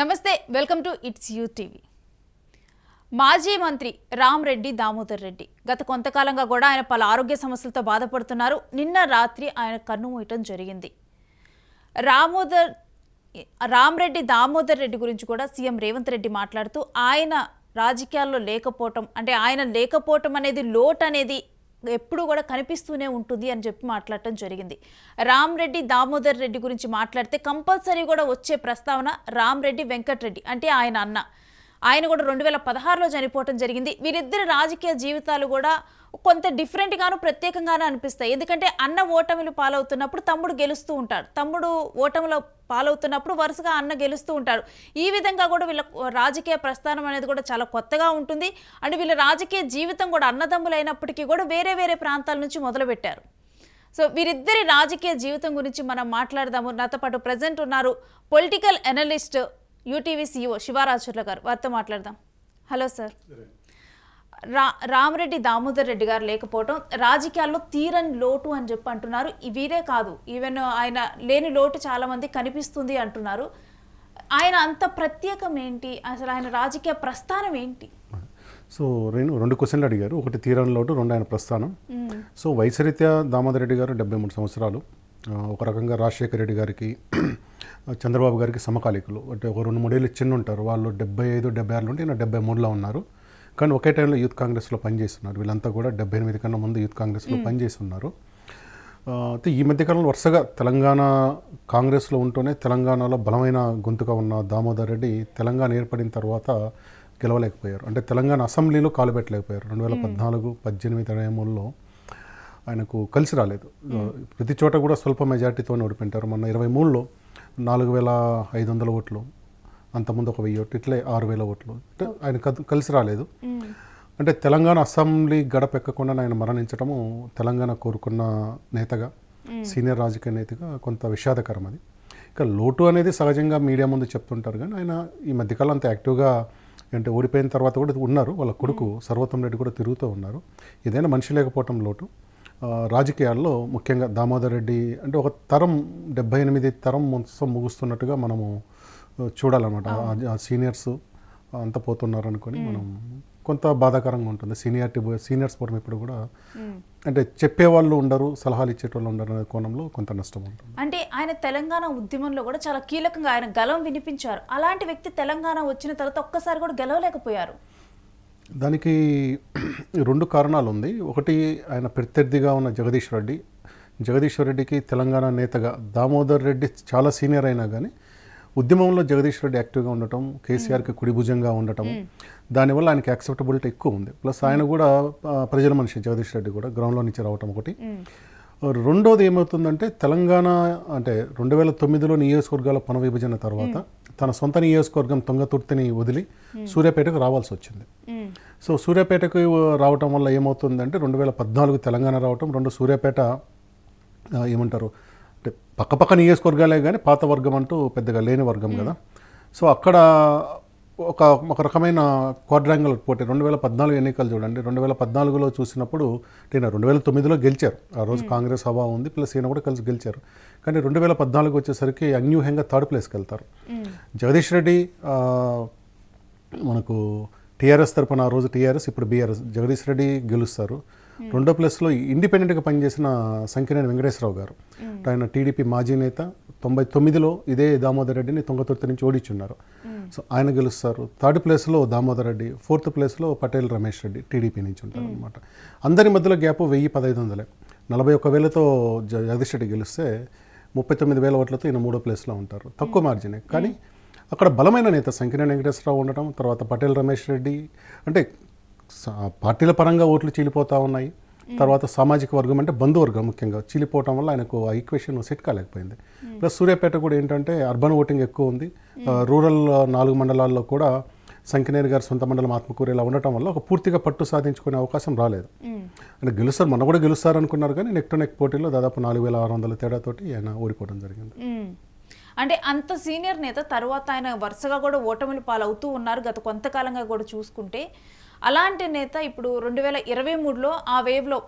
నమస్తే welcome to it's U TV. మాజీ మంత్రి రామ్ రెడ్డి దామోదర్ రెడ్డి గత కొంతకాలంగా కూడా ఆయన పలు ఆరోగ్య సమస్యలతో బాధపడుతున్నారు. నిన్న రాత్రి ఆయన కన్ను మూయటం జరిగింది. రామోదర్ రామ్ రెడ్డి దామోదర్ రెడ్డి గురించి కూడా సీఎం రేవంత్ రెడ్డి మాట్లాడుతూ ఆయన రాజకీయాల్లో లేకపోవటం అంటే ఆయన లేకపోవటం అనేది లోటు అనేది ఎప్పుడు కూడా కనిపిస్తూనే ఉంటుంది అని చెప్పి మాట్లాడటం జరిగింది. రామ్ రెడ్డి దామోదర్ రెడ్డి గురించి మాట్లాడితే కంపల్సరీ కూడా వచ్చే ప్రస్తావన రామ్ రెడ్డి వెంకట్రెడ్డి అంటే ఆయన అన్న. ఆయన కూడా రెండు వేల పదహారులో చనిపోవటం జరిగింది. వీరిద్దరి రాజకీయ జీవితాలు కూడా కొంత డిఫరెంట్గాను ప్రత్యేకంగాను అనిపిస్తాయి. ఎందుకంటే అన్న ఓటమిలు పాలవుతున్నప్పుడు తమ్ముడు గెలుస్తూ ఉంటాడు. తమ్ముడు ఓటమిలో పాలవుతున్నప్పుడు వరుసగా అన్న గెలుస్తూ ఉంటాడు. ఈ విధంగా కూడా వీళ్ళ రాజకీయ ప్రస్థానం అనేది కూడా చాలా కొత్తగా ఉంటుంది. అండ్ వీళ్ళ రాజకీయ జీవితం కూడా అన్నదమ్ములు అయినప్పటికీ కూడా వేరే వేరే ప్రాంతాల నుంచి మొదలుపెట్టారు. సో వీరిద్దరి రాజకీయ జీవితం గురించి మనం మాట్లాడదాము. నాతో పాటు ప్రజెంట్ ఉన్నారు political analyst UTV CO Shivarajurla garu వారితో మాట్లాడదాం. Hello sir. రా రామరెడ్డి దామోదర్ రెడ్డి గారు లేకపోవడం రాజకీయాల్లో తీరని లోటు అని చెప్పి అంటున్నారు. వీరే కాదు. ఈవెన్ ఆయన లేని లోటు చాలా మంది కనిపిస్తుంది అంటున్నారు. ఆయన అంత ప్రత్యేకం ఏంటి? అసలు ఆయన రాజకీయ ప్రస్థానం ఏంటి? సో రెండు రెండు క్వశ్చన్లు అడిగారు. ఒకటి తీరని లోటు రెండు ఆయన ప్రస్థానం. సో వయసరీత్యా దామోదర్ రెడ్డి గారు డెబ్బై మూడు సంవత్సరాలు. ఒక రకంగా రాజశేఖర రెడ్డి గారికి చంద్రబాబు గారికి సమకాలీకులు. అంటే ఒక రెండు మూడేళ్ళు చిన్న ఉంటారు వాళ్ళు డెబ్బై ఐదు డెబ్బై ఆరులో ఉంటే ఈయన డెబ్బై మూడులో ఉన్నారు. కానీ ఒకే టైంలో యూత్ కాంగ్రెస్లో పనిచేస్తున్నారు. వీళ్ళంతా కూడా డెబ్బై ఎనిమిది కన్నా ముందు యూత్ కాంగ్రెస్లో పనిచేస్తున్నారు. అయితే ఈ మధ్యకాలంలో వరుసగా తెలంగాణ కాంగ్రెస్లో ఉంటూనే తెలంగాణలో బలమైన గొంతుగా ఉన్న దామోదర్ రెడ్డి తెలంగాణ ఏర్పడిన తర్వాత గెలవలేకపోయారు. అంటే తెలంగాణ అసెంబ్లీలో కాలు పెట్టలేకపోయారు. రెండు వేల పద్నాలుగు పద్దెనిమిది ఇరవై మూడులో ఆయనకు కలిసి రాలేదు. ప్రతి చోట కూడా స్వల్ప మెజార్టీతో ఓడిపోయింటారు. మొన్న ఇరవై మూడులో నాలుగు వేల ఐదు వందల ఓట్లు అంతకుముందు ఒక వెయ్యి ఓట్లు ఇట్లే ఆరు వేల ఓట్లు. అంటే ఆయన కలిసి రాలేదు. అంటే తెలంగాణ అసెంబ్లీ గడప ఎక్కకుండా ఆయన మరణించడము తెలంగాణ కోరుకున్న నేతగా సీనియర్ రాజకీయ నేతగా కొంత విషాదకరం అది. ఇక లోటు అనేది సహజంగా మీడియా ముందు చెప్తుంటారు కానీ ఆయన ఈ మధ్యకాలం అంత యాక్టివ్గా అంటే ఓడిపోయిన తర్వాత కూడా ఉన్నారు. వాళ్ళ కొడుకు సర్వోత్తం రెడ్డి కూడా తిరుగుతూ ఉన్నారు. ఏదైనా మనిషి లేకపోవటం లోటు. రాజకీయాల్లో ముఖ్యంగా దామోదర్ రెడ్డి అంటే ఒక తరం డెబ్బై ఎనిమిది తరం మొత్తం ముగుస్తున్నట్టుగా మనము చూడాలన్నమాట. ఆ సీనియర్స్ అంత పోతున్నారు అనుకొని మనం కొంత బాధాకరంగా ఉంటుంది. సీనియారిటీ సీనియర్స్ పోవడం ఇప్పుడు కూడా అంటే చెప్పేవాళ్ళు ఉండరు సలహాలు ఇచ్చేటోళ్ళు ఉండరు అనే కోణంలో కొంత నష్టం ఉంటుంది. అంటే ఆయన తెలంగాణ ఉద్యమంలో కూడా చాలా కీలకంగా ఆయన గలం వినిపించారు. అలాంటి వ్యక్తి తెలంగాణ వచ్చిన తర్వాత ఒక్కసారి కూడా గెలవలేకపోయారు. దానికి రెండు కారణాలు ఉంది ఒకటి ఆయన ప్రత్యర్థిగా ఉన్న జగదీష్ రెడ్డి. జగదీష్ రెడ్డికి తెలంగాణ నేతగా దామోదర్ రెడ్డి చాలా సీనియర్ అయినా కానీ ఉద్యమంలో జగదీష్ రెడ్డి యాక్టివ్గా ఉండటం కేసీఆర్కి కుడిభుజంగా ఉండటం దానివల్ల ఆయనకి యాక్సెప్టబిలిటీ ఎక్కువ ఉంది ప్లస్ ఆయన కూడా ప్రజల మనిషి జగదీష్ రెడ్డి కూడా గ్రౌండ్లో నుంచి రావటం ఒకటి. రెండోది ఏమవుతుందంటే తెలంగాణ అంటే రెండు వేల తొమ్మిదిలో నియోజకవర్గాల పునర్విభజన తర్వాత తన సొంత నియోజకవర్గం తొంగతుర్తిని వదిలి సూర్యాపేటకు రావాల్సి వచ్చింది. సో సూర్యాపేటకు రావటం వల్ల ఏమవుతుందంటే రెండు వేల పద్నాలుగు తెలంగాణ రావటం రెండు సూర్యాపేట ఏమంటారు అంటే పక్కపక్క నియోజకవర్గాలే కానీ పాత వర్గం అంటూ పెద్దగా లేని వర్గం కదా. సో అక్కడ ఒక ఒక రకమైన క్వాడ్రాంగల్ పోటీ. రెండు వేల పద్నాలుగు ఎన్నికలు చూడండి. రెండు వేల పద్నాలుగులో చూసినప్పుడు ఈయన రెండు వేల తొమ్మిదిలో గెలిచారు. ఆ రోజు కాంగ్రెస్ హవా ఉంది ప్లస్ ఈయన కూడా కలిసి గెలిచారు. కానీ రెండు వేల పద్నాలుగు వచ్చేసరికి అన్యూహ్యంగా థర్డ్ ప్లేస్కి వెళ్తారు. జగదీష్ రెడ్డి మనకు టీఆర్ఎస్ తరపున ఆ రోజు టీఆర్ఎస్ ఇప్పుడు బీఆర్ఎస్. జగదీష్ రెడ్డి గెలుస్తారు. రెండో ప్లేస్లో ఇండిపెండెంట్గా పనిచేసిన సంకినేని వెంకటేశ్వరరావు గారు. ఆయన టీడీపీ మాజీ నేత. తొంభై తొమ్మిదిలో ఇదే దామోదర్ రెడ్డిని తొంగతుర్తి నుంచి ఓడించున్నారు. సో ఆయన గెలుస్తారు. థర్డ్ ప్లేస్లో దామోదర్ రెడ్డి ఫోర్త్ ప్లేస్లో పటేల్ రమేష్ రెడ్డి టీడీపీ నుంచి ఉంటారు అనమాట అందరి మధ్యలో గ్యాప్ వెయ్యి పదహైదు వందలే. నలభై ఒక్క వేలతో జగదీష్ రెడ్డి గెలిస్తే ముప్పై తొమ్మిది వేల ఓట్లతో ఈయన మూడో ప్లేస్లో ఉంటారు. తక్కువ మార్జినే. కానీ అక్కడ బలమైన నేత సంకినేని వెంకటేశ్వరరావు ఉండటం తర్వాత పటేల్ రమేష్ రెడ్డి అంటే పార్టీల పరంగా ఓట్లు చీలిపోతూ ఉన్నాయి. తర్వాత సామాజిక వర్గం అంటే బంధువర్గం ముఖ్యంగా. చీలిపోవటం వల్ల ఆయనకు ఆ ఈక్వేషన్ సెట్ కాలేకపోయింది. ప్లస్ సూర్యాపేట కూడా ఏంటంటే అర్బన్ ఓటింగ్ ఎక్కువ ఉంది. రూరల్ నాలుగు మండలాల్లో కూడా సంకినేని గారి సొంత మండలం ఆత్మకూరు ఇలా ఉండటం వల్ల ఒక పూర్తిగా పట్టు సాధించుకునే అవకాశం రాలేదు. అంటే గెలుస్తారు మొన్న కూడా గెలుస్తారు అనుకున్నారు కానీ నెక్ టు నెక్ పోటీలో దాదాపు నాలుగు వేల ఆరు వందల తేడాతోటి ఆయన ఓడిపోవడం జరిగింది. అంటే అంత సీనియర్ నేత తర్వాత ఆయన వరుసగా కూడా ఓటమిలు పాలవుతూ ఉన్నారు. గత కొంతకాలంగా కూడా చూసుకుంటే అలాంటి నేత ఇప్పుడు రెండు వేల ఇరవై మూడులో ఆ వేవ్లో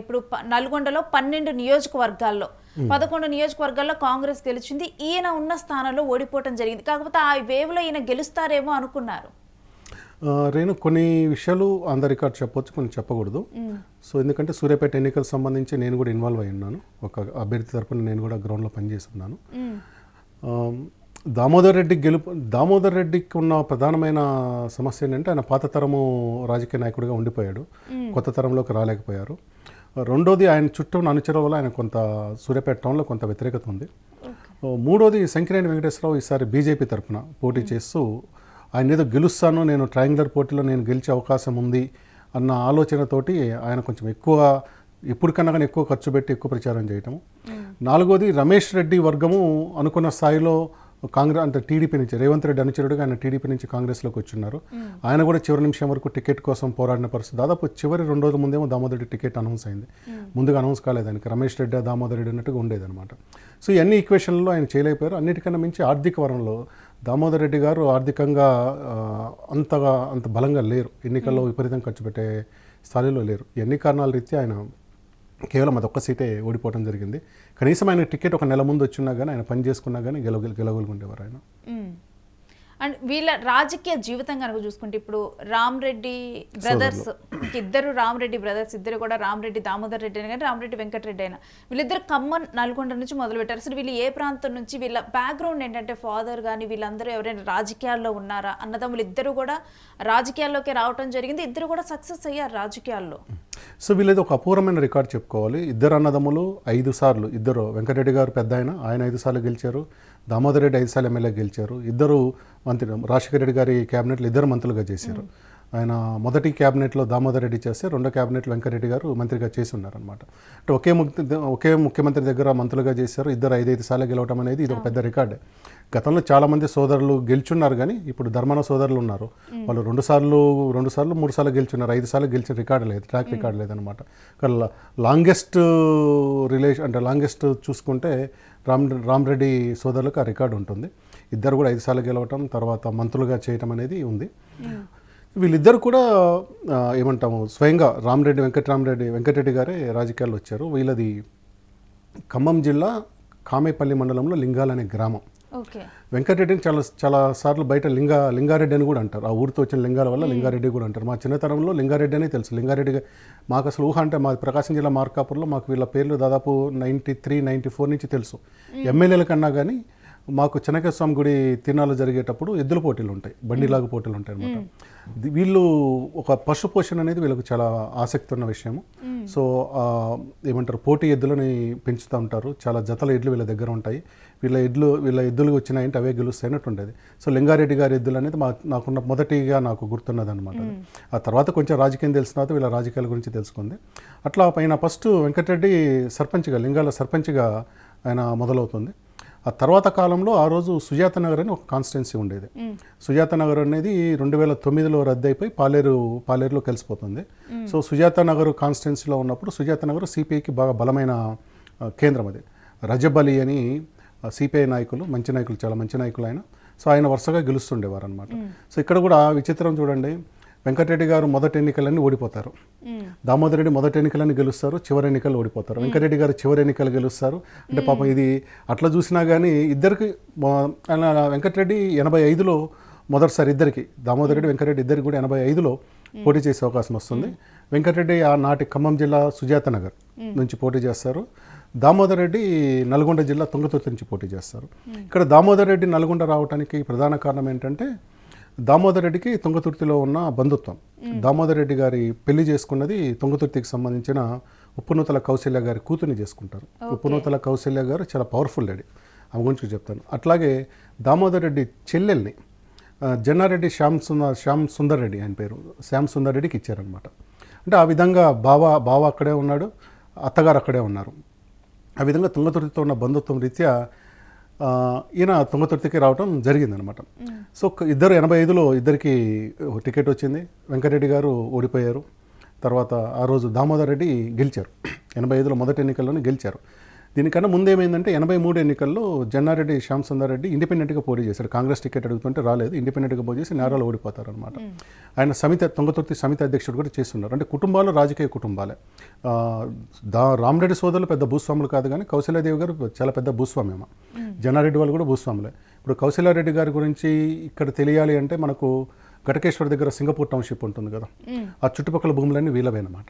ఇప్పుడు నల్గొండలో పన్నెండు నియోజకవర్గాల్లో పదకొండు నియోజకవర్గాల్లో కాంగ్రెస్ గెలిచింది. ఈయన ఉన్న స్థానంలో ఓడిపోవటం జరిగింది. కాకపోతే ఆ వేవ్లో ఈయన గెలుస్తారేమో అనుకున్నారు. రేణు కొన్ని విషయాలు ద రికార్డ్ చెప్పొచ్చు కొన్ని చెప్పకూడదు. సో ఎందుకంటే సూర్యాపేట ఎన్నికలకు సంబంధించి నేను కూడా ఇన్వాల్వ్ అయి ఉన్నాను. ఒక అభ్యర్థి తరపున నేను కూడా గ్రౌండ్లో పనిచేస్తున్నాను దామోదర్ రెడ్డి గెలుపు దామోదర్ రెడ్డికి ఉన్న ప్రధానమైన సమస్య ఏంటంటే ఆయన పాత తరము రాజకీయ నాయకుడిగా ఉండిపోయాడు. కొత్త తరంలోకి రాలేకపోయారు. రెండోది ఆయన చుట్టూ ఉన్న అనుచరుల వల్ల ఆయన కొంత సూర్యాపేట టౌన్లో కొంత వ్యతిరేకత ఉంది. మూడోది శంకిరేణి వెంకటేశ్వరరావు ఈసారి బీజేపీ తరఫున పోటీ చేస్తూ ఆయన ఏదో గెలుస్తాను నేను ట్రయాంగులర్ పోటీలో నేను గెలిచే అవకాశం ఉంది అన్న ఆలోచనతోటి ఆయన కొంచెం ఎక్కువ ఎప్పటికన్నా కానీ ఎక్కువ ఖర్చు పెట్టి ఎక్కువ ప్రచారం చేయటము. నాలుగోది రమేష్ రెడ్డి వర్గము అనుకున్న స్థాయిలో కాంగ్రెస్ అంటే టీడీపీ నుంచి రేవంత్ రెడ్డి అనుచరుడుగా ఆయన టీడీపీ నుంచి కాంగ్రెస్లోకి వచ్చిన్నారు. ఆయన కూడా చివరి నిమిషం వరకు టికెట్ కోసం పోరాడిన పరిస్థితి. దాదాపు చివరి రెండు రోజుల ముందేమో దామోదర్ రెడ్డి టికెట్ అనౌన్స్ అయింది. ముందుగా అనౌన్స్ కాలేదు ఆయనకి. రమేష్ రెడ్డి దామోదర్ రెడ్డి అన్నట్టుగా ఉండేదన్నమాట. సో ఇవన్నీ ఈక్వేషన్లో ఆయన చేయలేకపోయారు. అన్నిటికన్నా మించి ఆర్థిక వరంలో దామోదర్ రెడ్డి గారు ఆర్థికంగా అంతగా అంత బలంగా లేరు. ఎన్నికల్లో విపరీతం ఖర్చు పెట్టే స్థాయిలో లేరు. ఎన్ని కారణాల రీత్యా ఆయన కేవలం అదొక్క సీటే ఓడిపోవడం జరిగింది. కనీసం ఆయన టికెట్ ఒక నెల ముందు వచ్చినా కానీ ఆయన పని చేసుకున్నా కానీ గెలవ గెలవగలుగుండేవారు ఆయన. అండ్ వీళ్ళ రాజకీయ జీవితం కనుక చూసుకుంటే ఇప్పుడు రామ్ రెడ్డి బ్రదర్స్ ఇద్దరు రామ్ రెడ్డి బ్రదర్స్ ఇద్దరు కూడా రామ్ రెడ్డి దామోదర్ రెడ్డి అయినా కానీ రామ్ రెడ్డి వెంకటరెడ్డి అయినా. వీళ్ళిద్దరు ఖమ్మం నల్గొండ నుంచి మొదలు పెట్టారు అసలు వీళ్ళు ఏ ప్రాంతం నుంచి వీళ్ళ బ్యాక్గ్రౌండ్ ఏంటంటే ఫాదర్ కానీ వీళ్ళందరూ ఎవరైనా రాజకీయాల్లో ఉన్నారా అన్నదమ్ములు ఇద్దరు కూడా రాజకీయాల్లోకి రావటం జరిగింది. ఇద్దరు కూడా సక్సెస్ అయ్యారు రాజకీయాల్లో. సో వీళ్ళది ఒక అపూర్వమైన రికార్డ్ చెప్పుకోవాలి. ఇద్దరు అన్నదమ్ములు ఐదు సార్లు ఇద్దరు వెంకటరెడ్డి గారు పెద్ద ఆయన ఆయన ఐదు సార్లు గెలిచారు. దామోదర్ రెడ్డి ఐదు సార్లు ఎమ్మెల్యే గెలిచారు. ఇద్దరు మంత్రి రాజశేఖర రెడ్డి గారి క్యాబినెట్లో ఇద్దరు మంత్రులుగా చేశారు. ఆయన మొదటి క్యాబినెట్లో దామోదర్ రెడ్డి చేస్తే రెండో క్యాబినెట్లో వెంకరెడ్డి గారు మంత్రిగా చేసి ఉన్నారనమాట అంటే ఒకే ముఖ్య ఒకే ముఖ్యమంత్రి దగ్గర మంత్రులుగా చేశారు ఇద్దరు ఐదైదు సార్లు గెలవటం అనేది ఇది ఒక పెద్ద రికార్డే. గతంలో చాలా మంది సోదరులు గెలుచున్నారు కానీ ఇప్పుడు ధర్మాన సోదరులు ఉన్నారు. వాళ్ళు రెండు సార్లు రెండు సార్లు మూడు సార్లు గెలుచున్నారు ఐదు సార్లు గెలిచిన రికార్డు లేదు ట్రాక్ రికార్డు లేదనమాట కానీ లాంగెస్ట్ రిలేషన్ అంటే లాంగెస్ట్ చూసుకుంటే రామ్ రామ్ రెడ్డి సోదరులకు ఆ రికార్డు ఉంటుంది. ఇద్దరు కూడా ఐదు సార్లు గెలవటం తర్వాత మంత్రులుగా చేయటం అనేది ఉంది. వీళ్ళిద్దరు కూడా ఏమంటాము స్వయంగా రామరెడ్డి వెంకటరామరెడ్డి వెంకటరెడ్డి గారే రాజకీయాల్లో వచ్చారు. వీళ్ళది ఖమ్మం జిల్లా కామేపల్లి మండలంలో లింగాల అనే గ్రామం. వెంకటరెడ్డిని చాలా చాలా సార్లు బయట లింగా లింగారెడ్డి అని కూడా అంటారు. ఆ ఊరితో వచ్చిన లింగాల వల్ల లింగారెడ్డి కూడా అంటారు. మా చిన్నతనంలో లింగారెడ్డి అని తెలుసు. లింగారెడ్డి మాకు అసలు ఊహ అంటే మా ప్రకాశం జిల్లా మార్కాపూర్లో మాకు వీళ్ళ పేర్లు దాదాపు నైంటీ త్రీ నైంటీ ఫోర్ నుంచి తెలుసు. ఎమ్మెల్యేల కన్నా కానీ మాకు చెనకేశ్వర స్వామి గుడి తిరునాళ్ళు జరిగేటప్పుడు ఎద్దుల పోటీలు ఉంటాయి బండిలాగా పోటీలు ఉంటాయి అనమాట వీళ్ళు ఒక పశు పోషణ అనేది వీళ్ళకి చాలా ఆసక్తి ఉన్న విషయము సో ఏమంటారు పోటీ ఎద్దులని పెంచుతూ ఉంటారు. చాలా జతల ఎడ్లు వీళ్ళ దగ్గర ఉంటాయి. వీళ్ళ ఎడ్లు వీళ్ళ ఎద్దులు వచ్చినాయంటే అవే గెలుస్తాయన్నట్టు ఉండేది. సో లింగారెడ్డి గారి ఎద్దులు అనేది మా నాకున్న మొదటిగా నాకు గుర్తున్నది అనమాట ఆ తర్వాత కొంచెం రాజకీయం తెలిసిన తర్వాత వీళ్ళ రాజకీయాల గురించి తెలుసుకుంది. అట్లా పైన ఫస్ట్ వెంకటరెడ్డి సర్పంచ్గా లింగాల సర్పంచ్గా ఆయన మొదలవుతుంది. ఆ తర్వాత కాలంలో ఆ రోజు సుజాత నగర్ అని ఒక కాన్స్టిట్యున్సీ ఉండేది. సుజాత నగర్ అనేది రెండు వేల తొమ్మిదిలో రద్దయిపోయి పాలేరు పాలేరులో కలిసిపోతుంది. సో సుజాత నగర్ కాన్స్టిట్యున్సీలో ఉన్నప్పుడు సుజాత నగర్ సిపిఐకి బాగా బలమైన కేంద్రం అది. రజబలి అని సిపిఐ నాయకులు మంచి నాయకులు చాలా మంచి నాయకులు ఆయన. సో ఆయన వరుసగా గెలుస్తుండేవారు అనమాట సో ఇక్కడ కూడా విచిత్రం చూడండి. వెంకటరెడ్డి గారు మొదటి ఎన్నికలన్నీ ఓడిపోతారు. దామోదర్ రెడ్డి మొదటి ఎన్నికలని గెలుస్తారు చివరి ఎన్నికలు ఓడిపోతారు. వెంకటరెడ్డి గారు చివరి ఎన్నికలు గెలుస్తారు. అంటే పాపం ఇది అట్లా చూసినా కానీ ఇద్దరికి వెంకటరెడ్డి ఎనభై ఐదులో మొదటిసారి ఇద్దరికి దామోదర్ రెడ్డి వెంకటరెడ్డి ఇద్దరికి కూడా ఎనభై ఐదులో పోటీ చేసే అవకాశం వస్తుంది. వెంకటరెడ్డి ఆ నాటి ఖమ్మం జిల్లా సుజాత నగర్ నుంచి పోటీ చేస్తారు. దామోదర్ రెడ్డి నల్గొండ జిల్లా తుంగతుర్తి నుంచి పోటీ చేస్తారు. ఇక్కడ దామోదర్ రెడ్డి నల్గొండ రావడానికి ప్రధాన కారణం ఏంటంటే దామోదర్ రెడ్డికి తుంగతుర్తిలో ఉన్న బంధుత్వం. దామోదర్ రెడ్డి గారి పెళ్ళి చేసుకున్నది తుంగతుర్తికి సంబంధించిన ఉప్పునూతల కౌశల్య గారి కూతుర్ని చేసుకుంటారు. ఉప్పునూతల కౌశల్య గారు చాలా పవర్ఫుల్ లేడీ ఆమె గురించి చెప్తాను. అట్లాగే దామోదర్ రెడ్డి చెల్లెల్ని జన్నారెడ్డి శ్యామ్ సుందర్ శ్యామ్ సుందర్ రెడ్డి ఆయన పేరు. శ్యామ్ సుందర్ రెడ్డికి ఇచ్చారనమాట అంటే ఆ విధంగా బావ బావ అక్కడే ఉన్నాడు అత్తగారు అక్కడే ఉన్నారు. ఆ విధంగా తుంగతుర్తితో ఉన్న బంధుత్వం రీత్యా ఆ, ఈయన తుంగతుర్తికి రావడం జరిగిందనమాట. సో ఇద్దరు ఎనభై ఐదులో ఇద్దరికి టికెట్ వచ్చింది. వెంకటరెడ్డి గారు ఓడిపోయారు. తర్వాత ఆ రోజు దామోదర్ రెడ్డి గెలిచారు. ఎనభై ఐదులో మొదటి ఎన్నికల్లోనే గెలిచారు. దీనికన్నా ముందు ఏమైందంటే ఎనభై మూడు ఎన్నికల్లో జన్నారెడ్డి శ్యామ్ సుందర్ రెడ్డి ఇండిపెండెంట్గా పోటీ చేశాడు కాంగ్రెస్ టికెట్ అడుగుతుంటే రాలేదు. ఇండిపెండెంట్గా పోటీ చేసి నేరాలు ఓడిపోతారు అనమాట ఆయన సమితి తొంగతుర్తి సమితి అధ్యక్షుడు కూడా చేస్తున్నారు. అంటే కుటుంబాలు రాజకీయ కుటుంబాలే. దా రామరెడ్డి సోదరులు పెద్ద భూస్వాములు కాదు కానీ కౌశల్యాదేవి గారు చాలా పెద్ద భూస్వామి అమ్మ జన్నారెడ్డి వాళ్ళు కూడా భూస్వాములే. ఇప్పుడు కౌశల్యారెడ్డి గారి గురించి ఇక్కడ తెలియాలి అంటే మనకు ఘటకేశ్వర్ దగ్గర సింగపూర్ టౌన్షిప్ ఉంటుంది కదా. ఆ చుట్టుపక్కల భూములన్నీ వీళ్ళవే అనమాట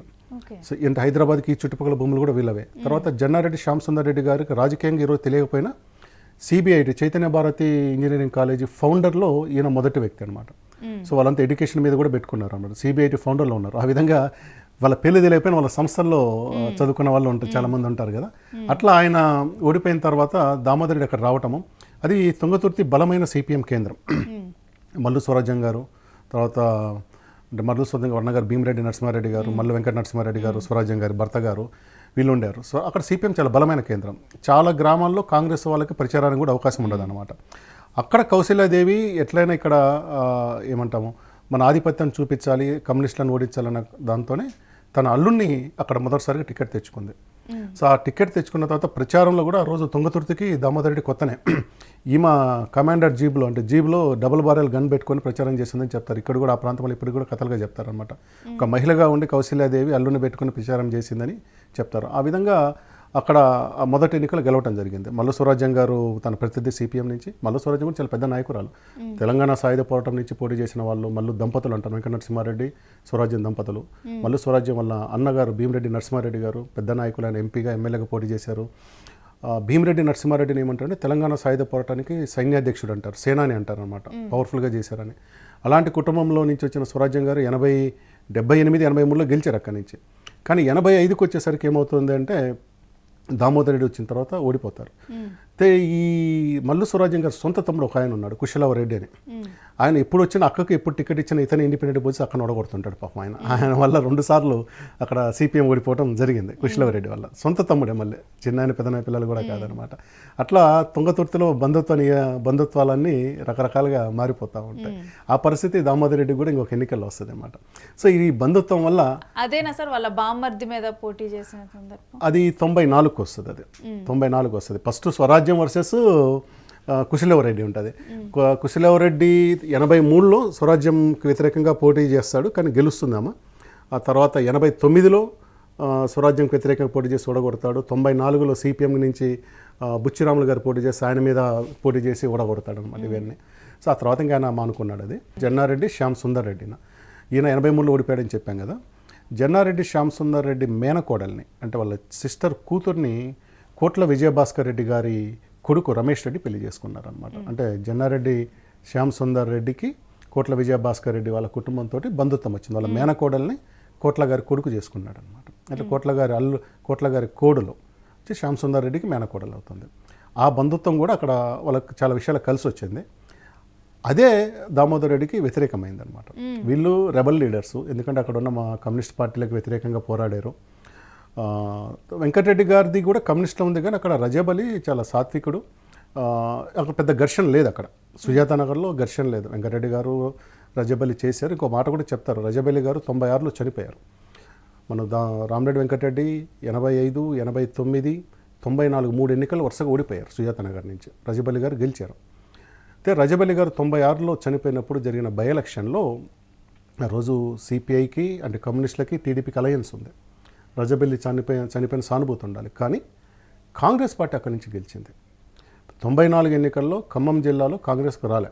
సో అంటే హైదరాబాద్కి చుట్టుపక్కల భూములు కూడా వీళ్ళవే. తర్వాత జన్నారెడ్డి శ్యామ్ సుందర్ రెడ్డి గారికి రాజకీయంగా ఈరోజు తెలియకపోయినా CBIT Chaitanya Bharathi engineering college ఫౌండర్లో ఈయన మొదటి వ్యక్తి అనమాట సో వాళ్ళంతా ఎడ్యుకేషన్ మీద కూడా పెట్టుకున్నారు అన్నమాట. సిబిఐటి ఫౌండర్లో ఉన్నారు. ఆ విధంగా వాళ్ళ పెళ్ళి తెలియకపోయినా వాళ్ళ సంస్థల్లో చదువుకున్న వాళ్ళు ఉంటారు చాలా మంది ఉంటారు కదా. అట్లా ఆయన ఓడిపోయిన తర్వాత దామోదర్ రెడ్డి అక్కడ రావటము. అది తుంగతుర్తి బలమైన సిపిఎం కేంద్రం. మల్లు స్వరాజ్యం గారు తర్వాత అంటే మల్లు స్వరాజ్యం వర్ణ భీమిరెడ్డి నరసింహారెడ్డి గారు మల్ల వెంకట నరసింహారెడ్డి గారు స్వరాజ్యం గారి భర్త గారు వీళ్ళు ఉండారు సో అక్కడ సిపిఎం చాలా బలమైన కేంద్రం. చాలా గ్రామాల్లో కాంగ్రెస్ వాళ్ళకి ప్రచారానికి కూడా అవకాశం ఉండదు అనమాట అక్కడ కౌశల్యాదేవి ఎట్లయినా ఇక్కడ ఏమంటాము మన ఆధిపత్యం చూపించాలి కమ్యూనిస్టులను ఓడించాలన్న దాంతోనే తన అల్లుడిని అక్కడ మొదటిసారిగా టికెట్ తెచ్చుకుంది. సో ఆ టికెట్ తెచ్చుకున్న తర్వాత ప్రచారంలో కూడా ఆ రోజు తుంగతుర్తికి దామోదరెడ్డి కొత్తనే. ఈమె కమాండర్ జీబ్లో అంటే జీబ్లో డబుల్ బారెల్ గన్ పెట్టుకొని ప్రచారం చేసిందని చెప్తారు. ఇక్కడ కూడా ఆ ప్రాంతంలో ఇప్పుడు కూడా కథలుగా చెప్తారనమాట ఒక మహిళగా ఉండి కౌశల్యాదేవి అల్లుని పెట్టుకుని ప్రచారం చేసిందని చెప్తారు. ఆ విధంగా అక్కడ మొదటి ఎన్నికలు గెలవటం జరిగింది. మల్లు స్వరాజ్యం గారు తన ప్రతినిధి సిపిఎం నుంచి మల్లు స్వరాజ్యం కూడా చాలా పెద్ద నాయకురాలు. తెలంగాణ సాయుధ పోరాటం నుంచి పోటీ చేసిన వాళ్ళు మల్లు దంపతులు అంటారు. వెంకట నరసింహారెడ్డి స్వరాజ్యం దంపతులు. మల్లు స్వరాజ్యం వల్ల అన్నగారు భీమిరెడ్డి నరసింహారెడ్డి గారు పెద్ద నాయకులు ఆయన ఎంపీగా ఎమ్మెల్యేగా పోటీ చేశారు. భీమిరెడ్డి నరసింహారెడ్డిని ఏమంటారంటే తెలంగాణ సాయుధ పోరాటానికి సైన్యాధ్యక్షుడు అంటారు. సేనాని అంటారు అనమాట పవర్ఫుల్గా చేశారని. అలాంటి కుటుంబంలో నుంచి వచ్చిన స్వరాజ్యం గారు ఎనభై డెబ్బై ఎనిమిది ఎనభై మూడులో గెలిచారు అక్కడి నుంచి. కానీ ఎనభై ఐదుకి వచ్చేసరికి ఏమవుతుంది అంటే దామోదర్ రెడ్డి వచ్చిన తర్వాత ఓడిపోతారు. అయితే ఈ మల్లు స్వరాజ్యం గారు సొంత తమ్ముడు ఒక ఆయన ఉన్నాడు కుశలవ రెడ్డి అని ఆయన ఎప్పుడు వచ్చిన అక్కకు ఎప్పుడు టికెట్ ఇచ్చిన ఇతను ఇండిపెండెంట్ పోసి అక్కడ ఓడగొడుతుంటాడు పాపం ఆయన. ఆయన వల్ల రెండు సార్లు అక్కడ సిపిఎం ఓడిపోవడం జరిగింది కుశలవ రెడ్డి వల్ల. సొంత తమ్ముడే మళ్ళీ చిన్న ఆయన పెద్దనాయ పిల్లలు కూడా కాదనమాట. అట్లా తుంగతుర్తిలో బంధుత్వ బంధుత్వాలన్నీ రకరకాలుగా మారిపోతూ ఉంటాయి. ఆ పరిస్థితి దామోదర్ రెడ్డి కూడా ఇంకొక ఎన్నికల్లో వస్తుంది అనమాట సో ఈ బంధుత్వం వల్ల అదేనా సార్ వాళ్ళ బామ్మర్ది మీద పోటీ చేసిన సందర్భం? అది తొంభై నాలుగుకి వస్తుంది అది. తొంభై నాలుగు వస్తుంది. ఫస్ట్ స్వరాజ్యం వర్సెస్ కుశలవరెడ్డి ఉంటుంది. కుశలవరెడ్డి ఎనభై మూడులో స్వరాజ్యంకి వ్యతిరేకంగా పోటీ చేస్తాడు కానీ గెలుస్తుందామా ఆ తర్వాత ఎనభై తొమ్మిదిలో స్వరాజ్యంకి వ్యతిరేకంగా పోటీ చేసి ఓడగొడతాడు. తొంభై నాలుగులో సిపిఎం నుంచి బుచ్చిరాములు గారు పోటీ చేసి ఆయన మీద పోటీ చేసి ఓడగొడతాడు అనమాట ఇవన్నీ. సో ఆ తర్వాత ఇంకా ఆయన మానుకున్నాడు అది. జన్నారెడ్డి శ్యామ్ సుందర్ రెడ్డిన. ఈయన ఎనభై మూడులో ఓడిపోయాడని చెప్పాం కదా. జన్నారెడ్డి శ్యామ్ సుందర్ రెడ్డి మేనకోడల్ని అంటే వాళ్ళ సిస్టర్ కూతుర్ని కోట్ల విజయభాస్కర్ రెడ్డి గారి కొడుకు రమేష్ రెడ్డి పెళ్ళి చేసుకున్నారనమాట అంటే జన్నారెడ్డి శ్యామ్ సుందర్ రెడ్డికి కోట్ల విజయభాస్కర్ రెడ్డి వాళ్ళ కుటుంబంతో బంధుత్వం వచ్చింది. వాళ్ళ మేనకోడల్ని కోట్ల గారి కొడుకు చేసుకున్నాడు అనమాట అంటే కోట్ల గారి అల్లు కోట్ల గారి కోడులో వచ్చి శ్యామ్ సుందర్ రెడ్డికి మేనకోడలు అవుతుంది. ఆ బంధుత్వం కూడా అక్కడ వాళ్ళకి చాలా విషయాలు కలిసి వచ్చింది. అదే దామోదర్ రెడ్డికి వ్యతిరేకమైంది అనమాట వీళ్ళు రెబల్ లీడర్స్. ఎందుకంటే అక్కడ ఉన్న మా కమ్యూనిస్ట్ పార్టీలకు వ్యతిరేకంగా పోరాడారు. వెంకటరెడ్డి గారిది కూడా కమ్యూనిస్ట్లో ఉంది కానీ అక్కడ రజబలి చాలా సాత్వికుడు. అక్కడ పెద్ద ఘర్షణ లేదు అక్కడ. సుజాత నగర్లో ఘర్షణ లేదు. వెంకటరెడ్డి గారు రజబలి చేశారు. ఇంకో మాట కూడా చెప్తారు. రజబలి గారు తొంభై ఆరులో చనిపోయారు. మన దా రామరెడ్డి వెంకటరెడ్డి ఎనభై ఐదు ఎనభై తొమ్మిది తొంభై నాలుగు మూడు ఎన్నికలు వరుసగా ఓడిపోయారు సుజాత నగర్ నుంచి. రజబలి గారు గెలిచారు. అయితే రజబలి గారు తొంభై ఆరులో చనిపోయినప్పుడు జరిగిన బై ఎలక్షన్లో ఆ రోజు సిపిఐకి అంటే కమ్యూనిస్టులకి టీడీపీకి అలయన్స్ ఉంది. రజబెల్లి చనిపోయిన చనిపోయిన సానుభూతి ఉండాలి. కానీ కాంగ్రెస్ పార్టీ అక్కడి నుంచి గెలిచింది. తొంభై నాలుగు ఎన్నికల్లో ఖమ్మం జిల్లాలో కాంగ్రెస్కు రాలే.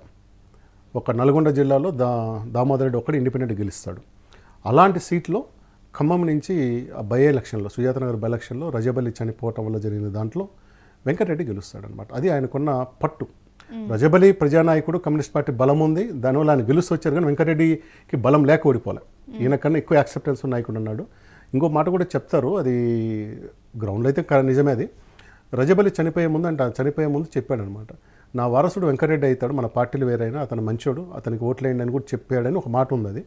ఒక నల్గొండ జిల్లాలో దా దామోదరెడ్డి ఒక్కడు ఇండిపెండెంట్ గెలుస్తాడు. అలాంటి సీట్లో ఖమ్మం నుంచి ఆ బై ఎలక్షన్లో సుజాతనగర్ బై ఎలక్షన్లో రజబలి చనిపోవటం వల్ల జరిగిన దాంట్లో వెంకటరెడ్డి గెలుస్తాడనమాట అది ఆయనకున్న పట్టు. రజబలి ప్రజానాయకుడు కమ్యూనిస్ట్ పార్టీ బలం ఉంది. దానివల్ల ఆయన గెలుస్తూ వచ్చారు కానీ వెంకటరెడ్డికి బలం లేక ఓడిపోలే. ఈయనకన్నా ఎక్కువ యాక్సెప్టెన్స్ ఉన్న నాయకుడు ఉన్నాడు. ఇంకో మాట కూడా చెప్తారు అది గ్రౌండ్లో అయితే నిజమే అది. రజబలి చనిపోయే ముందు అంటే చనిపోయే ముందు చెప్పాడనమాట. నా వారసుడు వెంకటరెడ్డి అవుతాడు మన పార్టీలు వేరైనా అతను మంచోడు అతనికి ఓట్లేయండి అని కూడా చెప్పాడని ఒక మాట ఉంది అది.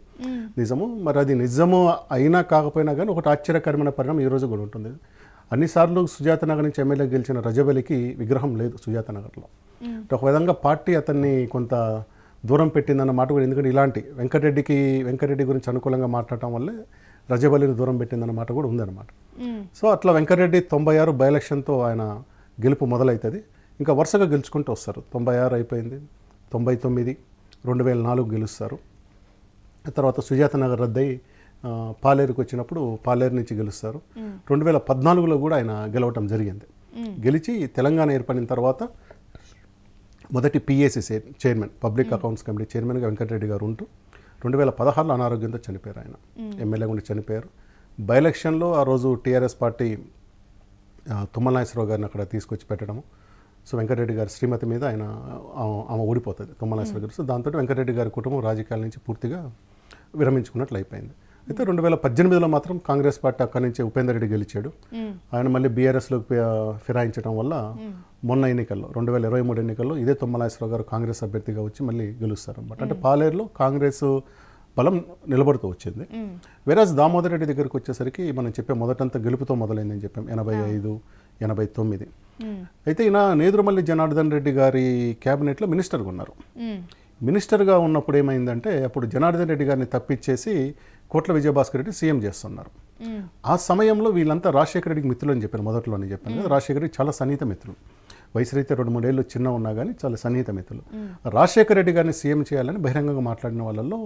నిజము మరి అది నిజము అయినా కాకపోయినా కానీ ఒకటి ఆశ్చర్యకరమైన పరిణామం ఈ రోజు కూడా ఉంటుంది. అన్నిసార్లు సుజాత నగర్ నుంచి ఎమ్మెల్యే గెలిచిన రజబలికి విగ్రహం లేదు సుజాత నగర్లో. ఒక విధంగా పార్టీ అతన్ని కొంత దూరం పెట్టిందన్న మాట కూడా ఎందుకంటే ఇలాంటి వెంకటరెడ్డికి వెంకటరెడ్డి గురించి అనుకూలంగా మాట్లాడటం వల్లే రజబలిని దూరం పెట్టిందన్నమాట కూడా ఉందన్నమాట. సో అట్లా వెంకటరెడ్డి తొంభై ఆరు బై ఎలక్షన్తో ఆయన గెలుపు మొదలవుతుంది ఇంకా వరుసగా గెలుచుకుంటూ వస్తారు. తొంభై ఆరు అయిపోయింది. తొంభై తొమ్మిది రెండు వేల నాలుగు గెలుస్తారు. తర్వాత సుజాత నగర్ రద్దయి పాలేరుకు వచ్చినప్పుడు పాలేరు నుంచి గెలుస్తారు. రెండు వేల పద్నాలుగులో కూడా ఆయన గెలవటం జరిగింది. గెలిచి తెలంగాణ ఏర్పడిన తర్వాత మొదటి PAC chairman public accounts committee చైర్మన్గా వెంకటరెడ్డి గారు ఉంటూ రెండు వేల పదహారులో అనారోగ్యంతో చనిపోయారు ఆయన. ఎమ్మెల్యే ఉండి చనిపోయారు. బై ఎలక్షన్లో ఆ రోజు టీఆర్ఎస్ పార్టీ తుమ్మల నాగేశ్వరరావు గారిని అక్కడ తీసుకొచ్చి పెట్టడము. సో వెంకటరెడ్డి గారి శ్రీమతి మీద ఆయన ఆమె ఓడిపోతుంది తుమ్మల నాగేశ్వరరావు గారు. సో దాంతో వెంకటరెడ్డి గారి కుటుంబం రాజకీయాల నుంచి పూర్తిగా విరమించుకున్నట్లు అయిపోయింది. అయితే రెండు వేల పద్దెనిమిదిలో మాత్రం కాంగ్రెస్ పార్టీ అక్కడి నుంచి ఉపేందర్ రెడ్డి గెలిచాడు. ఆయన మళ్ళీ బీఆర్ఎస్లోకి ఫిరాయించడం వల్ల మొన్న ఎన్నికల్లో రెండు వేల ఇరవై మూడు ఎన్నికల్లో ఇదే తుమ్మలాశ్వరరావు గారు కాంగ్రెస్ అభ్యర్థిగా వచ్చి మళ్ళీ గెలుస్తారు అనమాట అంటే పాలేరులో కాంగ్రెస్ బలం నిలబడుతూ వచ్చింది. వేరాజ్ దామోదర్ రెడ్డి దగ్గరికి వచ్చేసరికి మనం చెప్పే మొదటంతా గెలుపుతో మొదలైందని చెప్పాం. ఎనభై ఐదు ఎనభై తొమ్మిది. అయితే ఈయన నేదురుమల్లి జనార్దన్ రెడ్డి గారి క్యాబినెట్లో మినిస్టర్గా ఉన్నారు. మినిస్టర్గా ఉన్నప్పుడు ఏమైందంటే అప్పుడు జనార్దన్ రెడ్డి గారిని తప్పించేసి కోట్ల విజయభాస్కర్ రెడ్డి సీఎం చేస్తున్నారు. ఆ సమయంలో వీళ్ళంతా రాజశేఖర రెడ్డికి మిత్రులు అని చెప్పారు మొదట్లోనే చెప్పాను కదా. రాజశేఖర రెడ్డి చాలా సన్నిహిత మిత్రులు. వయసు రీత్యా రెండు మూడేళ్ళు చిన్న ఉన్నా కానీ చాలా సన్నిహిత మిత్రులు. రాజశేఖర రెడ్డి గారిని సీఎం చేయాలని బహిరంగంగా మాట్లాడిన వాళ్ళల్లో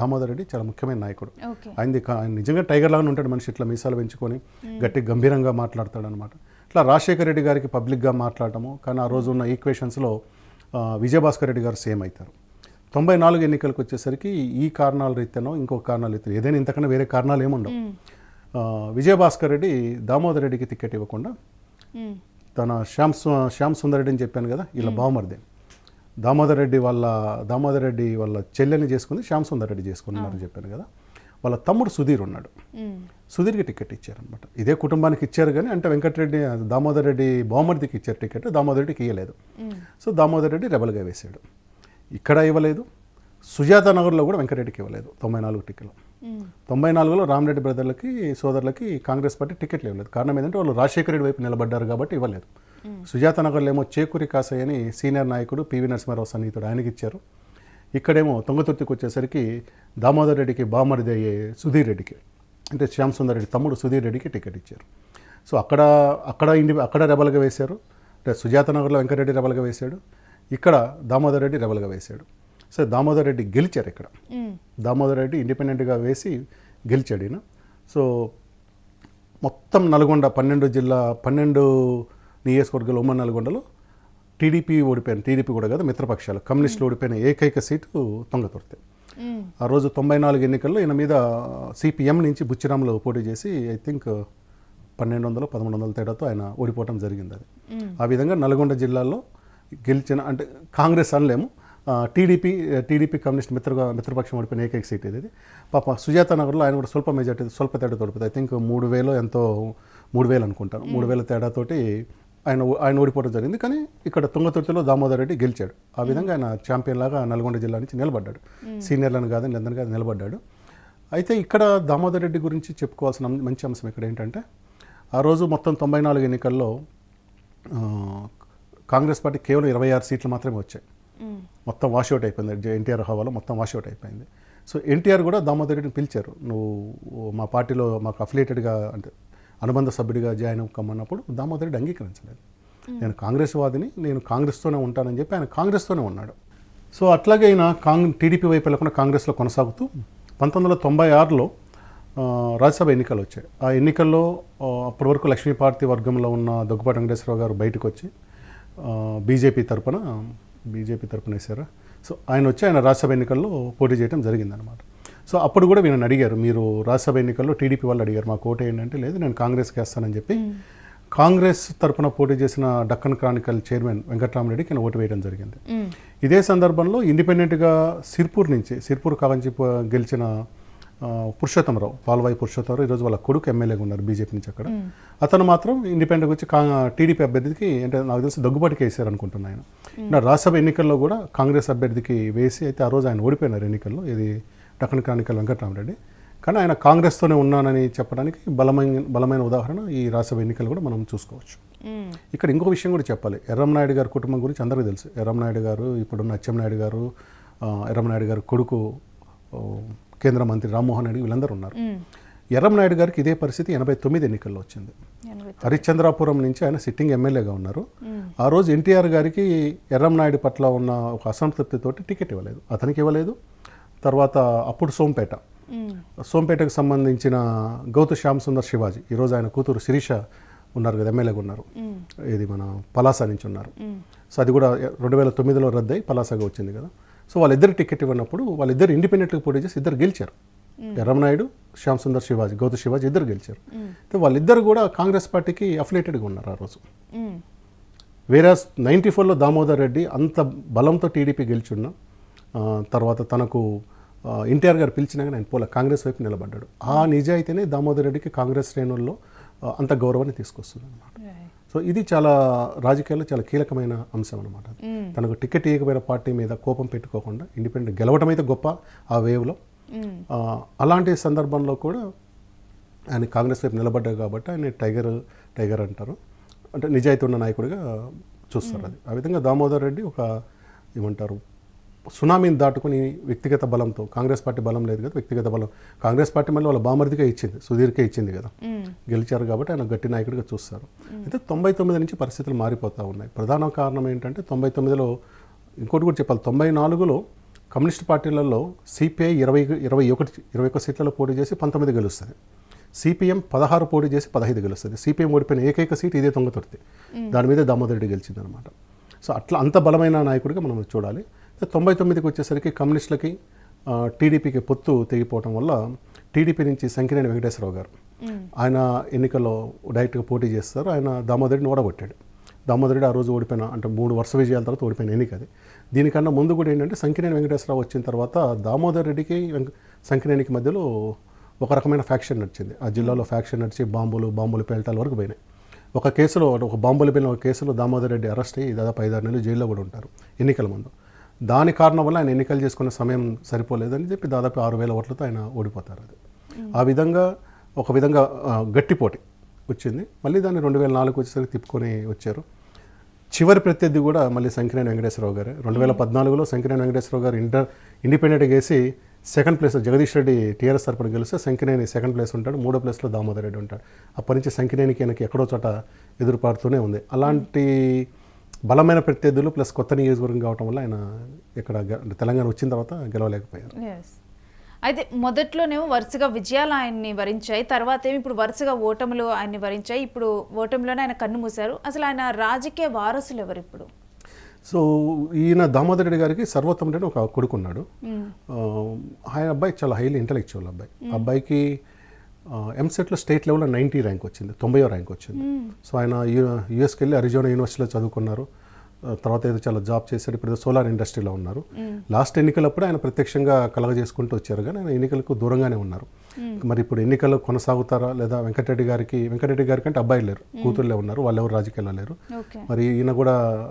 దామోదర్ రెడ్డి చాలా ముఖ్యమైన నాయకుడు. ఆయనది నిజంగా టైగర్ లాగానే ఉంటాడు మనిషి. ఇట్లా మీసాలు పెంచుకొని గట్టి గంభీరంగా మాట్లాడతాడు అనమాట ఇట్లా రాజశేఖర రెడ్డి గారికి పబ్లిక్గా మాట్లాడటము కానీ ఆ రోజు ఉన్న ఈక్వేషన్స్లో విజయభాస్కర్ రెడ్డి గారు సేమ్ అవుతారు. తొంభై నాలుగు ఎన్నికలకు వచ్చేసరికి ఈ కారణాల రీత్యానో ఇంకో కారణాల రీత్యా ఏదైనా ఇంతకన్నా వేరే కారణాలు ఏముండవు. విజయభాస్కర్ రెడ్డి దామోదర్ రెడ్డికి టికెట్ ఇవ్వకుండా. తన శ్యామ్ శ్యామ్ సుందర్ రెడ్డి అని చెప్పాను కదా ఇలా బావమరిది. దామోదర్ రెడ్డి వాళ్ళ దామోదర్ రెడ్డి వాళ్ళ చెల్లెని చేసుకుంది శ్యామ్ సుందర్ రెడ్డి చేసుకున్నారని చెప్పాను కదా. వాళ్ళ తమ్ముడు సుధీర్ ఉన్నాడు. సుధీర్కి టికెట్ ఇచ్చారనమాట ఇదే కుటుంబానికి ఇచ్చారు కానీ అంటే వెంకటరెడ్డి దామోదర్ రెడ్డి బావమరిదికి ఇచ్చారు టికెట్ దామోదర్ రెడ్డికి ఇవ్వలేదు. సో దామోదర్ రెడ్డి రెబల్గా వేశాడు ఇక్కడ ఇవ్వలేదు. సుజాత నగర్లో కూడా వెంకటరెడ్డికి ఇవ్వలేదు తొంభై నాలుగు టికెట్లు. తొంభై నాలుగులో రామరెడ్డి బ్రదర్లకి సోదరులకి కాంగ్రెస్ పార్టీ టికెట్లు ఇవ్వలేదు. కారణం ఏంటంటే వాళ్ళు రాజశేఖర రెడ్డి వైపు నిలబడ్డారు కాబట్టి ఇవ్వలేదు. సుజాత నగర్లో ఏమో చేకూరి కాసయ్య అని సీనియర్ నాయకుడు పివి నరసింహారావు సన్నిహితుడు ఆయనకి ఇచ్చారు. ఇక్కడేమో తొంగతుర్తికి వచ్చేసరికి దామోదర్ రెడ్డికి బామరిది అయ్యే సుధీర్ రెడ్డికి అంటే శ్యామ్ సుందర్ రెడ్డి తమ్ముడు సుధీర్ రెడ్డికి టికెట్ ఇచ్చారు. సో అక్కడ అక్కడ ఇండి అక్కడ రెబల్గా వేశారు. అంటే సుజాత నగర్లో వెంకటరెడ్డి రెబల్గా వేశాడు. ఇక్కడ దామోదర్ రెడ్డి రెబల్గా వేశాడు సో దామోదర్ రెడ్డి గెలిచారు ఇక్కడ. దామోదర్ రెడ్డి ఇండిపెండెంట్గా వేసి గెలిచాడు ఈయన సో మొత్తం నల్గొండ పన్నెండు జిల్లా పన్నెండు నియోజకవర్గాలు ఉమ్మడి నల్గొండలో టీడీపీ ఓడిపోయిన టీడీపీ కూడా కాదు మిత్రపక్షాలు కమ్యూనిస్టులు ఓడిపోయిన ఏకైక సీటు తొంగతుర్తి. ఆ రోజు తొంభై నాలుగు ఎన్నికల్లో ఈయన మీద సిపిఎం నుంచి బుచ్చిరాములు పోటీ చేసి ఐ థింక్ పన్నెండు వందలు పదమూడు వందల తేడాతో ఆయన ఓడిపోవటం జరిగింది అది. ఆ విధంగా నల్గొండ జిల్లాలో గెలిచిన అంటే కాంగ్రెస్ అనలేము. టీడీపీ టీడీపీ కమ్యూనిస్ట్ మిత్రగా మిత్రపక్షం ఓడిపోయిన ఏకైక సీట్ ఇది పాప సుజాత నగర్లో ఆయన కూడా స్వల్ప మెజార్టీ స్వల్ప తేడా తోడిపోతుంది ఐ థింక్ మూడు వేలు ఎంతో మూడు వేలు అనుకుంటాను. మూడు వేల తేడాతోటి ఆయన ఆయన ఓడిపోవడం జరిగింది. కానీ ఇక్కడ తుంగతుర్తిలో దామోదర్ రెడ్డి గెలిచాడు. ఆ విధంగా ఆయన ఛాంపియన్ లాగా నల్గొండ జిల్లా నుంచి నిలబడ్డాడు. సీనియర్లను కాదని అందరిని కాదు నిలబడ్డాడు. అయితే ఇక్కడ దామోదర్ రెడ్డి గురించి చెప్పుకోవాల్సిన మంచి అంశం ఇక్కడ ఏంటంటే ఆ రోజు మొత్తం తొంభై నాలుగు ఎన్నికల్లో కాంగ్రెస్ పార్టీ కేవలం ఇరవై ఆరు సీట్లు మాత్రమే వచ్చాయి. మొత్తం వాషౌట్ అయిపోయింది. ఎన్టీఆర్ హవాలో మొత్తం వాషౌట్ అయిపోయింది. సో ఎన్టీఆర్ కూడా దామోదర్ రెడ్డిని పిలిచారు. నువ్వు మా పార్టీలో మాకు అఫిలియేటెడ్గా అంటే అనుబంధ సభ్యుడిగా జాయిన్ కమ్మన్నప్పుడు దామోదర్ రెడ్డి అంగీకరించలేదు. నేను కాంగ్రెస్ వాదిని నేను కాంగ్రెస్తోనే ఉంటానని చెప్పి ఆయన కాంగ్రెస్తోనే ఉన్నాడు. సో అట్లాగే ఆయన కాంగ్ టీడీపీ వైపు వెళ్ళకుండా కాంగ్రెస్లో కొనసాగుతూ పంతొమ్మిది వందల తొంభై ఆరులో రాజ్యసభ ఎన్నికలు వచ్చాయి. ఆ ఎన్నికల్లో అప్పటి వరకు లక్ష్మీపార్తి వర్గంలో ఉన్న దగ్గుపాటి వెంకటేశ్వరరావు గారు బయటకు వచ్చి బీజేపీ తరపున బీజేపీ తరపున వేశారా? సో ఆయన వచ్చి ఆయన రాజ్యసభ ఎన్నికల్లో పోటీ చేయడం జరిగిందనమాట సో అప్పుడు కూడా వీళ్ళని అడిగారు మీరు రాజ్యసభ ఎన్నికల్లో టీడీపీ వాళ్ళు అడిగారు మాకు ఓటు ఏంటంటే లేదు నేను కాంగ్రెస్కి వేస్తానని చెప్పి కాంగ్రెస్ తరపున పోటీ చేసిన డక్కన్ క్రానికల్ చైర్మన్ వెంకట్రామరెడ్డికి ఆయన ఓటు వేయడం జరిగింది. ఇదే సందర్భంలో ఇండిపెండెంట్గా సిర్పూర్ నుంచి సిర్పూర్ కావంచి గెలిచిన పురుషోత్తమరావు పాల్వాయి పురుషోత్తమరావు ఈరోజు వాళ్ళ కొడుకు ఎమ్మెల్యేగా ఉన్నారు బీజేపీ నుంచి అక్కడ. అతను మాత్రం ఇండిపెండెంట్గా వచ్చి కా టీడీపీ అభ్యర్థికి అంటే నాకు తెలిసి దగ్గుబాటుకి వేసారు అనుకుంటున్నాను ఆయన. రాజ్యసభ ఎన్నికల్లో కూడా కాంగ్రెస్ అభ్యర్థికి వేసి అయితే ఆ రోజు ఆయన ఓడిపోయినారు ఎన్నికల్లో. ఇది డక్కన్ క్రానికల్ వెంకటరామరెడ్డి. కానీ ఆయన కాంగ్రెస్తోనే ఉన్నానని చెప్పడానికి బలమైన బలమైన ఉదాహరణ ఈ రాజ్యసభ ఎన్నికలు కూడా మనం చూసుకోవచ్చు. ఇక్కడ ఇంకో విషయం కూడా చెప్పాలి. ఎర్రంనాయుడు గారి కుటుంబం గురించి అందరికీ తెలుసు. ఎర్రంనాయుడు గారు ఇప్పుడున్న అచ్చెన్నాయుడు గారు ఆ, ఎర్రంనాయుడు గారు కొడుకు కేంద్ర మంత్రి రామ్మోహన్ రెడ్డి వీళ్ళందరూ ఉన్నారు. మ్మ్. ఎర్రంనాయుడు గారికి ఇదే పరిస్థితి ఎనభై తొమ్మిది ఎన్నికల్లో వచ్చింది. హరిశ్చంద్రాపురం నుంచి ఆయన సిట్టింగ్ ఎమ్మెల్యేగా ఉన్నారు. ఆ రోజు ఎన్టీఆర్ గారికి ఎర్రంనాయుడు పట్ల ఉన్న ఒక అసంతృప్తితోటి టికెట్ ఇవ్వలేదు. అతనికి ఇవ్వలేదు. తర్వాత అప్పుడు సోంపేట. సోంపేటకు సంబంధించిన గౌతు శ్యామ్ సుందర్ శివాజీ ఈరోజు ఆయన కూతురు శిరీష ఉన్నారు కదా ఎమ్మెల్యేగా ఉన్నారు. ఇది మన పలాస నుంచి ఉన్నారు. సో అది కూడా రెండు వేల తొమ్మిదిలో రద్దయి పలాసగా వచ్చింది కదా. సో వాళ్ళిద్దరు టికెట్ ఇవ్వనప్పుడు వాళ్ళిద్దరు ఇండిపెండెంట్గా పోటీ చేసి ఇద్దరు గెలిచారు. ఎర్రమనాయుడు శ్యామ్ సుందర్ శివాజీ గౌతు శివాజీ ఇద్దరు గెలిచారు. అయితే వాళ్ళిద్దరు కూడా కాంగ్రెస్ పార్టీకి అఫిలేటెడ్గా ఉన్నారు ఆ రోజు. వేరే నైంటీ ఫోర్లో దామోదర్ రెడ్డి అంత బలంతో టీడీపీ గెలిచున్న తర్వాత తనకు ఎన్టీఆర్ గారు పిలిచినా కానీ ఆయన పోలే కాంగ్రెస్ వైపు నిలబడ్డాడు. ఆ నిజాయితీనే దామోదర్ రెడ్డికి కాంగ్రెస్ శ్రేణుల్లో అంత గౌరవాన్ని తీసుకొస్తుంది అనమాట. సో ఇది చాలా రాజకీయాల్లో చాలా కీలకమైన అంశం అనమాట. తనకు టికెట్ ఇవ్వకపోయిన పార్టీ మీద కోపం పెట్టుకోకుండా ఇండిపెండెంట్ గెలవడం అయితే గొప్ప ఆ వేవ్లో. అలాంటి సందర్భంలో కూడా ఆయన కాంగ్రెస్ వైపు నిలబడ్డారు కాబట్టి ఆయన టైగర్ టైగర్ అంటారు. అంటే నిజాయితీ ఉన్న నాయకుడిగా చూస్తారు అది. ఆ విధంగా దామోదర్ రెడ్డి ఒక ఏమంటారు సునామీని దాటుకుని వ్యక్తిగత బలంతో కాంగ్రెస్ పార్టీ బలం లేదు కదా వ్యక్తిగత బలం. కాంగ్రెస్ పార్టీ మళ్ళీ వాళ్ళ బామర్దిగా ఇచ్చింది సుధీర్కే ఇచ్చింది కదా. గెలిచారు కాబట్టి ఆయన గట్టి నాయకుడిగా చూస్తారు. అయితే తొంభై తొమ్మిది నుంచి పరిస్థితులు మారిపోతూ ఉన్నాయి. ప్రధాన కారణం ఏంటంటే తొంభై తొమ్మిదిలో ఇంకోటి కూడా చెప్పాలి తొంభై నాలుగులో కమ్యూనిస్ట్ పార్టీలలో సిపిఐ ఇరవై ఇరవై ఒకటి ఇరవై ఒక్క సీట్లలో పోటీ చేసి పంతొమ్మిది గెలుస్తుంది. సిపిఎం పదహారు పోటీ చేసి పదహైదు గెలుస్తుంది. సిపిఎం ఓడిపోయిన ఏకైక సీట్ ఇదే తొంగతుర్తి దాని మీదే దామోదర్ రెడ్డి గెలిచింది అనమాట సో అట్లా అంత బలమైన నాయకుడిగా మనం చూడాలి. తొంభై తొమ్మిదికి వచ్చేసరికి కమ్యూనిస్టులకి టీడీపీకి పొత్తు తెగిపోవడం వల్ల టీడీపీ నుంచి సంకినేని వెంకటేశ్వరరావు గారు. ఆయన ఎన్నికల్లో డైరెక్ట్గా పోటీ చేస్తారు. ఆయన దామోదరుడిని ఓడగొట్టాడు. దామోదరుడు ఆ రోజు ఓడిపోయిన అంటే మూడు వరుస విజయాల తర్వాత ఓడిపోయిన ఎన్నిక అది. దీనికన్నా ముందు కూడా ఏంటంటే సంకినేని వెంకటేశ్వరరావు వచ్చిన తర్వాత దామోదర్ రెడ్డికి సంకినేనికి మధ్యలో ఒక రకమైన ఫ్యాక్షన్ నడిచింది. ఆ జిల్లాలో ఫ్యాక్షన్ నడిచి బాంబులు బాంబులు పేల్టాల వరకు పోయినాయి. ఒక కేసులో ఒక బాంబులు పేలిన ఒక కేసులో దామోదర్ రెడ్డి అరెస్ట్ అయ్యి దాదాపు ఐదారు నెలలు జైల్లో కూడా ఉంటారు ఎన్నికల ముందు. దాని కారణం వల్ల ఆయన ఎన్నికలు చేసుకున్న సమయం సరిపోలేదని చెప్పి దాదాపు ఆరు వేల ఓట్లతో ఆయన ఓడిపోతారు అది. ఆ విధంగా ఒక విధంగా గట్టిపోటీ వచ్చింది. మళ్ళీ దాన్ని రెండు వేల నాలుగు వచ్చేసరికి తిప్పుకొని వచ్చారు. చివరి ప్రత్యర్థి కూడా మళ్ళీ సంకినేని వెంకటేశ్వరరావు గారు. రెండు వేల పద్నాలుగులో సంకినేని వెంకటేశ్వరరావు గారు ఇంటర్ ఇండిపెండెంట్గా వేసి second place Jagadish Reddy TRS తరపున గెలిస్తే సంకినేని సెకండ్ ప్లేస్ ఉంటాడు మూడో ప్లేస్లో దామోదర్ రెడ్డి ఉంటాడు. అప్పటి నుంచి సంకినేనికి వెనక్కి ఎక్కడో చోట ఎదురుపాడుతూనే ఉంది. అలాంటి బలమైన ప్రత్యర్థులు ప్లస్ కొత్త నియోజకవర్గం కావటం వల్ల ఆయన ఇక్కడ తెలంగాణ వచ్చిన తర్వాత గెలవలేకపోయారు. Yes. అయితే మొదట్లోనేమో వరుసగా విజయాలు ఆయన్ని వరించాయి తర్వాత ఏమి ఇప్పుడు వరుసగా ఓటములు ఆయన్ని వరించాయి ఇప్పుడు ఓటమిలోనే ఆయన కన్ను మూశారు. అసలు ఆయన రాజకీయ వారసులు ఎవరు ఇప్పుడు? సో ఈయన దామోదర్ రెడ్డి గారికి సర్వోత్తమ రెడ్డి ఒక కొడుకున్నాడు. ఆ, ఆయన అబ్బాయి చాలా హైలీ ఇంటలెక్చువల్ అబ్బాయి. అబ్బాయికి ఎంసెట్లో స్టేట్ లెవెల్లో నైంటీ ర్యాంక్ వచ్చింది తొంభైయో ర్యాంక్ వచ్చింది. సో ఆయన యు- యుఎస్కి వెళ్ళి అరిజోనా యూనివర్సిటీలో చదువుకున్నారు. తర్వాత ఏదో చాలా జాబ్ చేశారు ఇప్పుడు ఏదో సోలార్ ఇండస్ట్రీలో ఉన్నారు. లాస్ట్ ఎన్నికలప్పుడు ఆయన ప్రత్యక్షంగా కలగజేసుకుంటూ వచ్చారు కానీ ఆయన ఎన్నికలకు దూరంగానే ఉన్నారు. మరి ఇప్పుడు ఎన్నికలు కొనసాగుతారా లేదా వెంకటరెడ్డి గారికి వెంకటరెడ్డి గారికి అంటే అబ్బాయిలు లేరు కూతుర్లే ఉన్నారు వాళ్ళు ఎవరు రాజకీయాల్లో లేరు. మరి ఈయన కూడా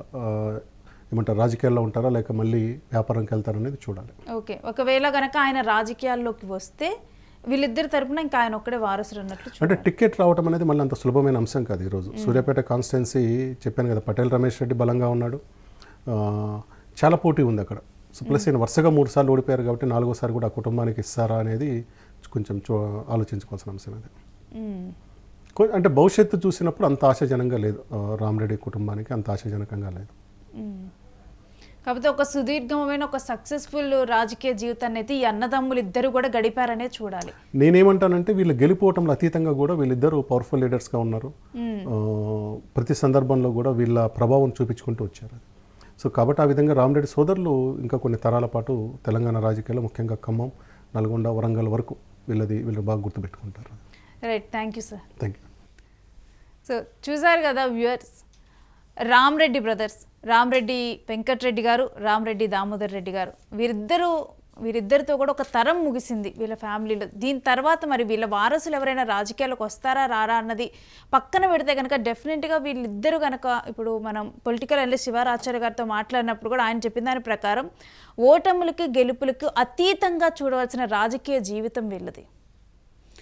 ఏమంటారు రాజకీయాల్లో ఉంటారా లేక మళ్ళీ వ్యాపారంకి వెళ్తారా అనేది చూడాలి. ఓకే. ఒకవేళ గనక ఆయన రాజకీయాల్లోకి వస్తే వీళ్ళిద్దరి తరపున ఇంకా ఆయన ఒక్కడే వారసుడు అన్నట్లు అంటే టికెట్ రావడం అనేది మళ్ళీ అంత సులభమైన అంశం కాదు ఈరోజు. సూర్యాపేట కాన్స్టిట్యున్సీ చెప్పాను కదా పటేల్ రమేష్ రెడ్డి బలంగా ఉన్నాడు. చాలా పోటీ ఉంది అక్కడ. సో ప్లస్ ఈయన వరుసగా మూడు సార్లు ఓడిపోయారు కాబట్టి నాలుగోసారి కూడా ఆ కుటుంబానికి ఇస్తారా అనేది కొంచెం చూ ఆలోచించుకోవాల్సిన అంశం అది. అంటే భవిష్యత్తు చూసినప్పుడు అంత ఆశాజనంగా లేదు. రామరెడ్డి కుటుంబానికి అంత ఆశాజనకంగా లేదు. కాకపోతే ఒక సుదీర్ఘమైన ఒక సక్సెస్ఫుల్ రాజకీయ జీవితాన్ని అయితే ఈ అన్నదమ్ములు ఇద్దరు కూడా గడిపారనే చూడాలి. నేనేమంటానంటే వీళ్ళు గెలిపోవటంలో అతీతంగా కూడా వీళ్ళిద్దరూ పవర్ఫుల్ లీడర్స్గా ఉన్నారు. ప్రతి సందర్భంలో కూడా వీళ్ళ ప్రభావం చూపించుకుంటూ వచ్చారు సో కాబట్టి ఆ విధంగా రామరెడ్డి సోదరులు ఇంకా కొన్ని తరాల పాటు తెలంగాణ రాజకీయాల్లో ముఖ్యంగా ఖమ్మం నల్గొండ వరంగల్ వరకు వీళ్ళది వీళ్ళు బాగా గుర్తుపెట్టుకుంటారు right thank you sir thank you so చూసారు కదా వ్యూయర్స్ రామ్రెడ్డి బ్రదర్స్ రామరెడ్డి వెంకట్రెడ్డి గారు రామరెడ్డి దామోదర్ రెడ్డి గారు. వీరిద్దరూ వీరిద్దరితో కూడా ఒక తరం ముగిసింది వీళ్ళ ఫ్యామిలీలో. దీని తర్వాత మరి వీళ్ళ వారసులు ఎవరైనా రాజకీయాలకు వస్తారా రారా అన్నది పక్కన పెడితే కనుక డెఫినెట్గా వీళ్ళిద్దరూ కనుక ఇప్పుడు మనం పొలిటికల్ అనలిస్ట్ శివారాచార్య గారితో మాట్లాడినప్పుడు కూడా ఆయన చెప్పిన దాని ప్రకారం ఓటములకి గెలుపులకు అతీతంగా చూడవలసిన రాజకీయ జీవితం వీళ్ళది.